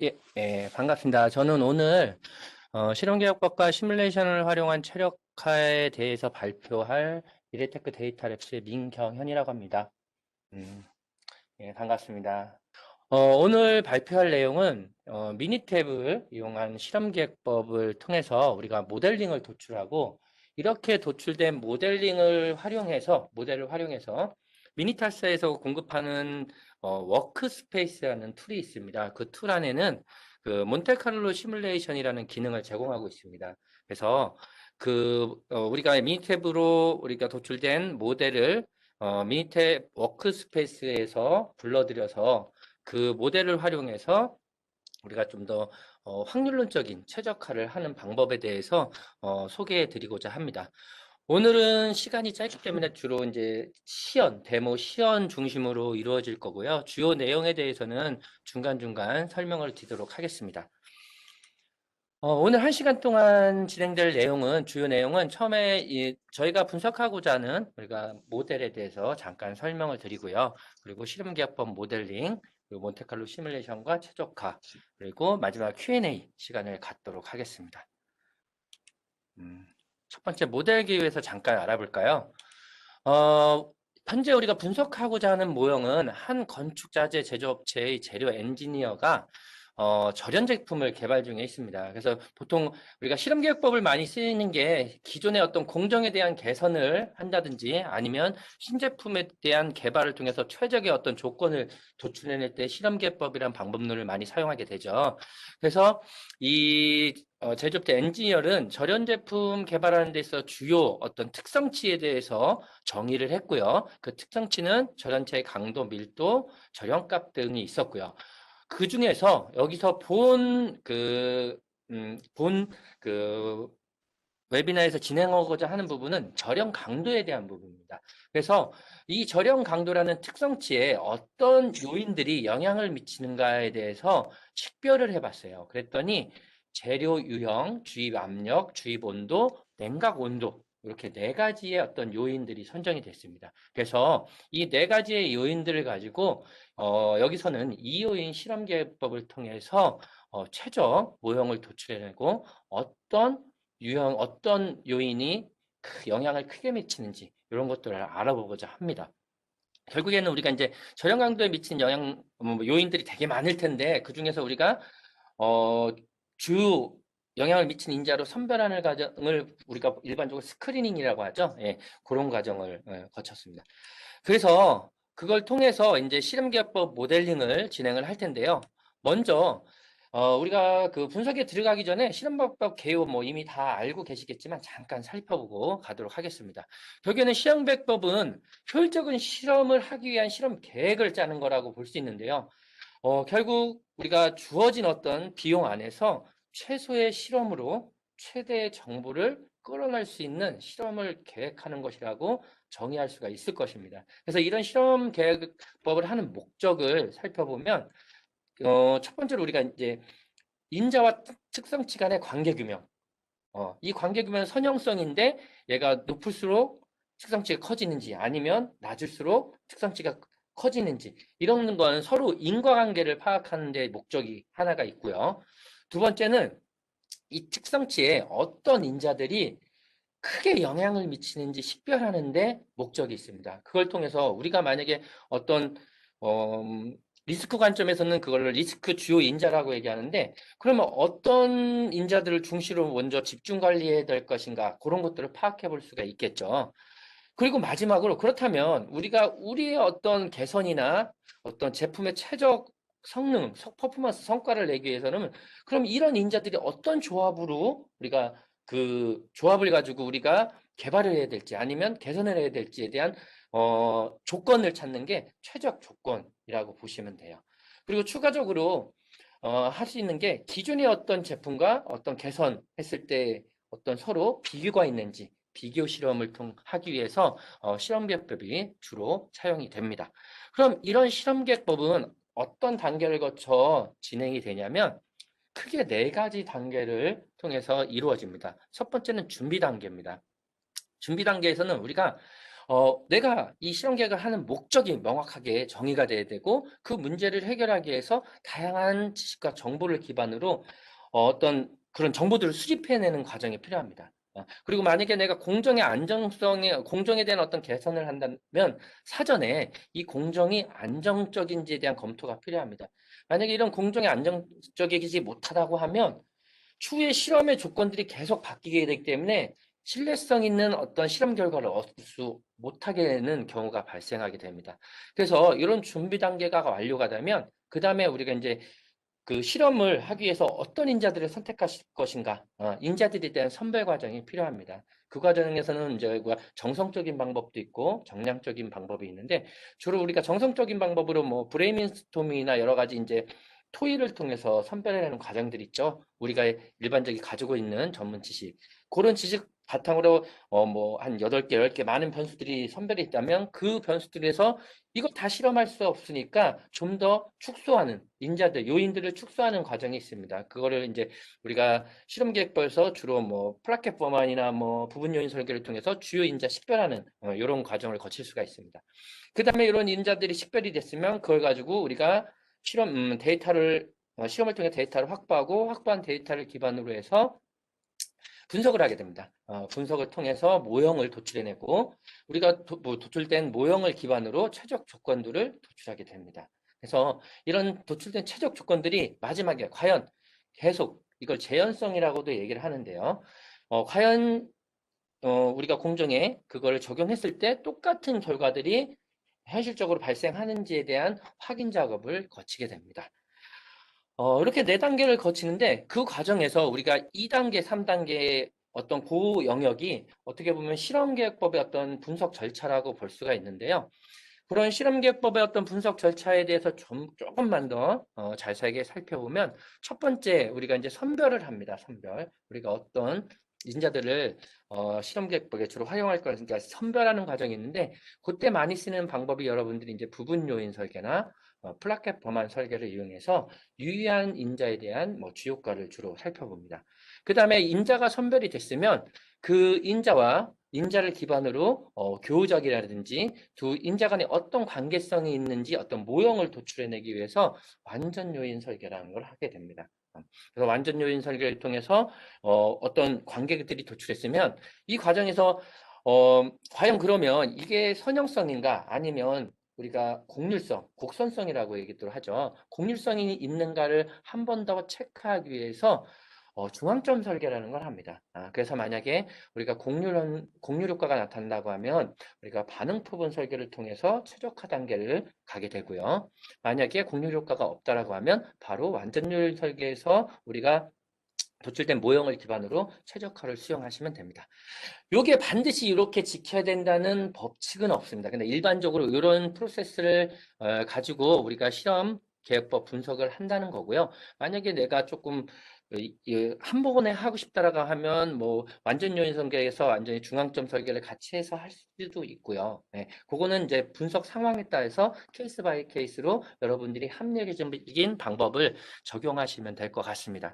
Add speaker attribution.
Speaker 1: 예, 예, 반갑습니다. 저는 오늘 어, 실험계획법과 시뮬레이션을 활용한 최적화에 대해서 발표할 미래테크 데이터랩스의 민경현이라고 합니다. 음, 예, 반갑습니다. 어, 오늘 발표할 내용은 어, 미니탭을 이용한 실험계획법을 통해서 우리가 모델링을 도출하고 이렇게 도출된 모델링을 활용해서 모델을 활용해서 미니타스에서 공급하는 어, 워크스페이스라는 툴이 있습니다. 그 툴 안에는 그 몬테카를로 시뮬레이션이라는 기능을 제공하고 있습니다. 그래서 그 어, 우리가 미니탭으로 우리가 도출된 모델을 어, 미니탭 워크스페이스에서 불러들여서 그 모델을 활용해서 우리가 좀더 어, 확률론적인 최적화를 하는 방법에 대해서 어, 소개해 드리고자 합니다. 오늘은 시간이 짧기 때문에 주로 이제 시연, 데모 시연 중심으로 이루어질 거고요. 주요 내용에 대해서는 중간중간 설명을 드리도록 하겠습니다. 어, 오늘 한 시간 동안 진행될 내용은, 주요 내용은 처음에 이, 저희가 분석하고자 하는 우리가 모델에 대해서 잠깐 설명을 드리고요. 그리고 실험기업법 모델링, 그리고 몬테칼로 시뮬레이션과 최적화, 그리고 마지막 Q&A 시간을 갖도록 하겠습니다. 음. 첫 번째 모델 기회에서 잠깐 알아볼까요? 어, 현재 우리가 분석하고자 하는 모형은 한 건축 자재 제조업체의 재료 엔지니어가 어, 절연 제품을 개발 중에 있습니다. 그래서 보통 우리가 실험계획법을 많이 쓰이는 게 기존의 어떤 공정에 대한 개선을 한다든지 아니면 신제품에 대한 개발을 통해서 최적의 어떤 조건을 도출해낼 때 실험계획법이란 방법론을 많이 사용하게 되죠. 그래서 이 어, 제조업체 엔지니어는 절연 제품 개발하는 데 있어 주요 어떤 특성치에 대해서 정의를 했고요. 그 특성치는 절연체의 강도, 밀도, 절연값 등이 있었고요. 그 중에서 여기서 본 그, 음, 본 그, 웨비나에서 진행하고자 하는 부분은 절연 강도에 대한 부분입니다. 그래서 이 절연 강도라는 특성치에 어떤 요인들이 영향을 미치는가에 대해서 식별을 해봤어요. 그랬더니 재료 유형, 주입 압력, 주입 온도, 냉각 온도 이렇게 네 가지의 어떤 요인들이 선정이 됐습니다. 그래서 이 네 가지의 요인들을 가지고 어, 여기서는 이요인 실험 계획법을 통해서 어, 최적 모형을 도출해내고 어떤 유형, 어떤 요인이 크- 영향을 크게 미치는지 이런 것들을 알아보고자 합니다. 결국에는 우리가 이제 저렴 강도에 미치는 영향 뭐 요인들이 되게 많을 텐데 그 중에서 우리가 어, 주 영향을 미치는 인자로 선별하는 과정을 우리가 일반적으로 스크리닝이라고 하죠. 예, 그런 과정을 예, 거쳤습니다. 그래서 그걸 통해서 이제 실험기업법 모델링을 진행을 할 텐데요. 먼저 어, 우리가 그 분석에 들어가기 전에 실험법법 개요 뭐 이미 다 알고 계시겠지만 잠깐 살펴보고 가도록 하겠습니다. 결국에는 실험백법은 효율적인 실험을 하기 위한 실험 계획을 짜는 거라고 볼 수 있는데요. 어, 결국 우리가 주어진 어떤 비용 안에서 최소의 실험으로 최대의 정보를 끌어낼 수 있는 실험을 계획하는 것이라고 정의할 수가 있을 것입니다. 그래서 이런 실험 계획법을 하는 목적을 살펴보면 어, 첫 번째로 우리가 이제 인자와 특- 특성치 간의 관계 규명. 어, 이 관계 규명은 선형성인데 얘가 높을수록 특성치가 커지는지 아니면 낮을수록 특성치가 커지는지 이런 건 서로 인과관계를 파악하는 데 목적이 하나가 있고요. 두 번째는 이 특성치에 어떤 인자들이 크게 영향을 미치는지 식별하는데 목적이 있습니다. 그걸 통해서 우리가 만약에 어떤 어, 음, 리스크 관점에서는 그걸 리스크 주요 인자라고 얘기하는데 그러면 어떤 인자들을 중시로 먼저 집중 관리해야 될 것인가 그런 것들을 파악해 볼 수가 있겠죠. 그리고 마지막으로 그렇다면 우리가 우리의 어떤 개선이나 어떤 제품의 최적 성능, 성- 퍼포먼스 성과를 내기 위해서는 그럼 이런 인자들이 어떤 조합으로 우리가 그 조합을 가지고 우리가 개발을 해야 될지 아니면 개선을 해야 될지에 대한 어, 조건을 찾는 게 최적 조건이라고 보시면 돼요. 그리고 추가적으로 어, 할 수 있는 게 기존의 어떤 제품과 어떤 개선했을 때 어떤 서로 비교가 있는지 비교 실험을 통 하기 위해서 어, 실험계획법이 주로 사용이 됩니다. 그럼 이런 실험계획법은 어떤 단계를 거쳐 진행이 되냐면 크게 네 가지 단계를 통해서 이루어집니다. 첫 번째는 준비 단계입니다. 준비 단계에서는 우리가 어, 내가 이 실험 계획을 하는 목적이 명확하게 정의가 돼야 되고 그 문제를 해결하기 위해서 다양한 지식과 정보를 기반으로 어, 어떤 그런 정보들을 수집해내는 과정이 필요합니다. 어, 그리고 만약에 내가 공정의 안정성에, 공정에 대한 어떤 개선을 한다면 사전에 이 공정이 안정적인지에 대한 검토가 필요합니다. 만약에 이런 공정이 안정적이지 못하다고 하면 추후에 실험의 조건들이 계속 바뀌게 되기 때문에 신뢰성 있는 어떤 실험 결과를 얻을 수 못하게 되는 경우가 발생하게 됩니다. 그래서 이런 준비 단계가 완료가 되면 그 다음에 우리가 이제 그 실험을 하기 위해서 어떤 인자들을 선택하실 것인가, 어, 인자들에 대한 선별 과정이 필요합니다. 그 과정에서는 이제 뭐 정성적인 방법도 있고 정량적인 방법이 있는데 주로 우리가 정성적인 방법으로 뭐 브레인스토밍이나 여러 가지 이제 토의를 통해서 선별해내는 과정들이 있죠. 우리가 일반적으로 가지고 있는 전문 지식. 그런 지식 바탕으로 어 뭐한 8개, 10개 많은 변수들이 선별이 있다면 그 변수들에서 이거 다 실험할 수 없으니까 좀 더 축소하는 인자들, 요인들을 축소하는 과정이 있습니다. 그거를 이제 우리가 실험 계획표에서 주로 뭐 플라켓 포만이나 뭐 부분 요인 설계를 통해서 주요 인자 식별하는 어, 이런 과정을 거칠 수가 있습니다. 그 다음에 이런 인자들이 식별이 됐으면 그걸 가지고 우리가 실험 음, 데이터를 어, 실험을 통해 데이터를 확보하고 확보한 데이터를 기반으로 해서 분석을 하게 됩니다. 어, 분석을 통해서 모형을 도출해내고 우리가 도, 뭐 도출된 모형을 기반으로 최적 조건들을 도출하게 됩니다. 그래서 이런 도출된 최적 조건들이 마지막에 과연 계속 이걸 재현성이라고도 얘기를 하는데요. 어, 과연 어, 우리가 공정에 그걸 적용했을 때 똑같은 결과들이 현실적으로 발생하는지에 대한 확인 작업을 거치게 됩니다. 어, 이렇게 네 단계를 거치는데 그 과정에서 우리가 2단계, 3단계의 어떤 고 영역이 어떻게 보면 실험계획법의 어떤 분석 절차라고 볼 수가 있는데요. 그런 실험계획법의 어떤 분석 절차에 대해서 좀 조금만 더 어, 자세하게 살펴보면 첫 번째 우리가 이제 선별을 합니다. 선별. 우리가 어떤 인자들을 어, 실험 계획법에 주로 활용할 거니까 그러니까 선별하는 과정이 있는데 그때 많이 쓰는 방법이 여러분들이 이제 부분 요인 설계나 어, 플라켓 범한 설계를 이용해서 유의한 인자에 대한 뭐 주요과를 주로 살펴봅니다. 그 다음에 인자가 선별이 됐으면 그 인자와 인자를 기반으로 어, 교우적이라든지 두 인자 간에 어떤 관계성이 있는지 어떤 모형을 도출해내기 위해서 완전 요인 설계라는 걸 하게 됩니다. 그래서 완전 요인 설계를 통해서 어, 어떤 관계들이 도출했으면 이 과정에서 어, 과연 그러면 이게 선형성인가 아니면 우리가 곡률성, 곡선성이라고 얘기도 하죠. 곡률성이 있는가를 한 번 더 체크하기 위해서 어, 중앙점 설계라는 걸 합니다. 아, 그래서 만약에 우리가 곡률, 곡률 효과가 나타난다고 하면 우리가 반응 표본 설계를 통해서 최적화 단계를 가게 되고요. 만약에 곡률 효과가 없다라고 하면 바로 완전율 설계에서 우리가 도출된 모형을 기반으로 최적화를 수용하시면 됩니다. 요게 반드시 이렇게 지켜야 된다는 법칙은 없습니다. 근데 일반적으로 이런 프로세스를 어, 가지고 우리가 실험 계획법 분석을 한다는 거고요. 만약에 내가 조금 한 번에 하고 싶다라고 하면 뭐 완전 요인 설계에서 완전히 중앙점 설계를 같이 해서 할 수도 있고요. 네, 그거는 이제 분석 상황에 따라서 케이스 바이 케이스로 여러분들이 합리적인 방법을 적용하시면 될 것 같습니다.